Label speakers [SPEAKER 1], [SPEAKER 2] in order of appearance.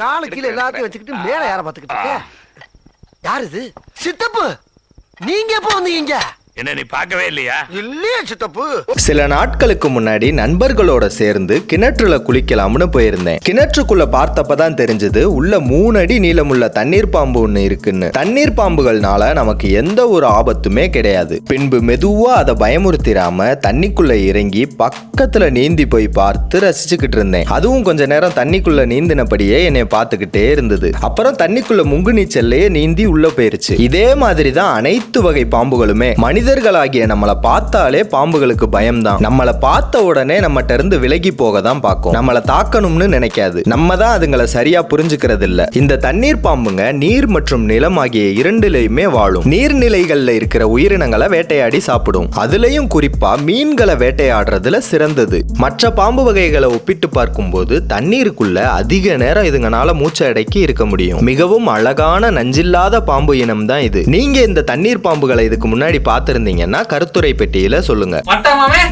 [SPEAKER 1] கால கீழே எல்லாத்தையும் வச்சுக்கிட்டு மேல யார பாத்துக்கிட்டு யார் இது? சித்தப்பு! நீங்க எப்போ வந்தீங்க?
[SPEAKER 2] என்ன நீ பார்க்கவே இல்லையா?
[SPEAKER 1] இல்லையே சித்தப்பு.
[SPEAKER 3] சில நாட்களுக்கு முன்னாடி நண்பர்களோட சேர்ந்து கிணற்றுல குளிக்கலாம்னு போயிருந்தேன். கிணற்றுக்குள்ள பார்த்தப்பதான் தெரிஞ்சது உள்ள மூணு அடி நீளமுள்ள தண்ணீர் பாம்பு ஒண்ணு இருக்குன்னு. தண்ணீர் பாம்புகள்னால நமக்கு எந்த ஒரு ஆபத்துமே கிடையாது. பின்பு மெதுவா அதை பயமுறுத்திராம தண்ணிக்குள்ள இறங்கி பக்கத்துல நீந்தி போய் பார்த்து ரசிச்சுக்கிட்டு இருந்தேன். அதுவும் கொஞ்ச நேரம் தண்ணிக்குள்ள நீந்தினபடியே என்னை பார்த்துக்கிட்டே இருந்தது. அப்புறம் தண்ணிக்குள்ள முங்கு நீச்சல்லையே நீந்தி உள்ள போயிருச்சு. இதே மாதிரி தான் அனைத்து வகை பாம்புகளுமே. மனிதர்களாகிய நம்மளை பார்த்தாலே பாம்புகளுக்கு பயம்தான். நம்மளை பார்த்த உடனே நம்மகிட்ட இருந்து விலகி போக தான் பார்க்கும். நம்மளை தாக்கணும்னு நினைக்காது. நம்ம தான் அதுங்களை சரியா புரிஞ்சுக்கிறது இல்ல இந்த தண்ணீர் பாம்புங்க நீர் மற்றும் நிலம் ஆகிய இரண்டுலையுமே வாழும். நீர்நிலைகள்ல இருக்கிற உயிரினங்களை வேட்டையாடி சாப்பிடும். அதுலயும் குறிப்பா மீன்களை வேட்டையாடுறதுல சிறந்தது. மற்ற பாம்பு வகைகளை ஒப்பிட்டு பார்க்கும்போது தண்ணீருக்குள்ள அதிக நேரம் இதுங்கனால மூச்சை அடக்கி இருக்க முடியும். மிகவும் அழகான நஞ்சில்லாத பாம்பு இனம் தான் இது. நீங்க இந்த தண்ணீர் பாம்புகளை இதுக்கு முன்னாடி பார்த்திருந்தீங்கன்னா கருத்துரை பெட்டியில சொல்லுங்க.
[SPEAKER 4] மட்டமாமே